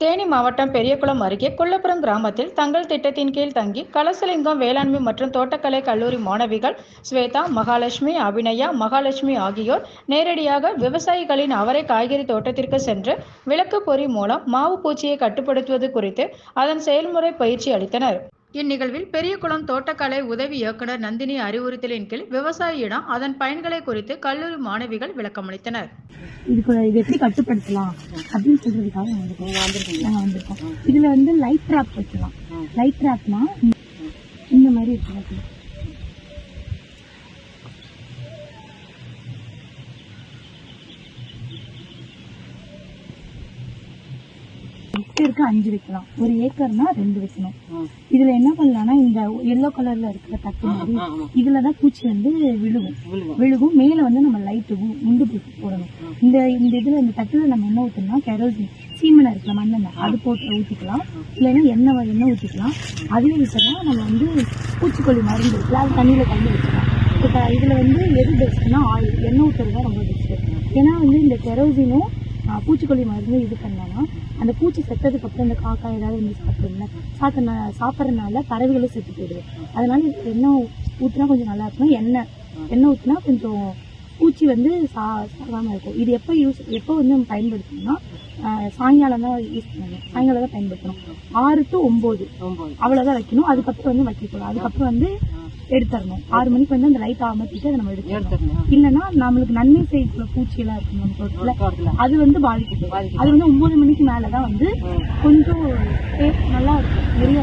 தேனி மாவட்டம் பெரியகுளம் அருகே கொல்லப்புறம் கிராமத்தில் தங்கள் திட்டத்தின் கீழ் தங்கி கலசலிங்கம் வேளாண்மை மற்றும் தோட்டக்கலை கல்லூரி மாணவிகள் ஸ்வேதா மகாலட்சுமி அபிநயா மகாலட்சுமி ஆகியோர் நேரடியாக விவசாயிகளின் அவரை காய்கறி தோட்டத்திற்கு சென்று விளக்கு பொறி மூலம் மாவு பூச்சியை கட்டுப்படுத்துவது குறித்து அதன் செயல்முறை பயிற்சி அளித்தனர். இந்நிகழ்வில் பெரியகுளம் தோட்டக்கலை உதவி இயக்குனர் நந்தினி அறிவுறுத்தலின் கீழ் விவசாயியிடம் அதன் பயன்களை குறித்து கல்லூரி மாணவிகள் விளக்கமளித்தனர். இதுக்கு இது எப்படி கட்டுப்படுத்தலாம்? அப்படின்னு சொல்றதுக்காக வந்திருக்கோம் இதுல வந்து லைட் ட்ராப் வைக்கலாம். லைட் ட்ராப்னா இந்த மாதிரி இருக்கு. ஹெக்டேருக்கு அஞ்சு வைக்கலாம். ஒரு ஏக்கர்னா ரெண்டு வைக்கணும். இதுல என்ன பண்ணலாம்னா இந்த எல்லோ கலர்ல இருக்கிற தட்டு மாதிரி இதுலதான் பூச்சி வந்து விழுகும். விழுகும். மேல வந்து நம்ம லைட் முண்டு பூச்சி போடணும். இந்த இந்த இதுல இந்த தட்டுல நம்ம என்ன ஊத்தணும்னா கெரோசின் சீமெண்ணெய் இருக்குல்ல மண்ணெண்ணெய். அது போட்டு ஊத்திக்கலாம். இல்லைன்னா எண்ணெய் எண்ணெய் ஊத்திக்கலாம். அதே விஷயம் நம்ம வந்து பூச்சிக்கொல்லி மருந்து இருக்குல்ல அது தண்ணியில கலந்து வச்சுக்கலாம். இப்போ இதுல வந்து எது பெஸ்ட்னா ஆயில் எண்ணெய் ஊத்துறது தான் ரொம்ப பெஸ்ட் ஏன்னா வந்து இந்த கெரோசினும் பூச்சிக்கொல்லி மருந்து இது பண்ணோன்னா அந்த பூச்சி செத்ததுக்கு அப்புறம் இந்த காக்கா ஏதாவது வந்து சாப்பிடுங்க சாப்பிட்ற சாப்பிட்றதுனால பறவைகளும் செத்து போயிடுது. அதனால இது எண்ணெய் ஊற்றினா கொஞ்சம் நல்லா இருக்கும் எண்ணெய் எண்ணெய் ஊற்றினா கொஞ்சம் பூச்சி வந்து சா சாகாமல் இருக்கும். இது எப்போ யூஸ் எப்போ வந்து நம்ம பயன்படுத்தணும்னா சாயங்காலம் தான் யூஸ் பண்ணணும். சாயங்காலம் தான் பயன்படுத்தணும். ஆறு டு ஒம்பது. அவ்வளோதான் வைக்கணும். அதுக்கப்புறம் வந்து வைக்கக்கூடாது. அதுக்கப்புறம் வந்து எடுத்துடணும். ஆறு மணிக்கு வந்து அந்த லைட் அமர்த்திட்டு அதை நம்ம எடுத்துடணும். இல்லைன்னா நம்மளுக்கு நன்மை செய்யக்கூடிய பூச்சி எல்லாம் இருக்கும் நம்ம தோட்டத்துல. அது வந்து பாதிக்கும் அது வந்து ஒன்பது மணிக்கு மேலதான் வந்து கொஞ்சம் நல்லா இருக்கும். நிறைய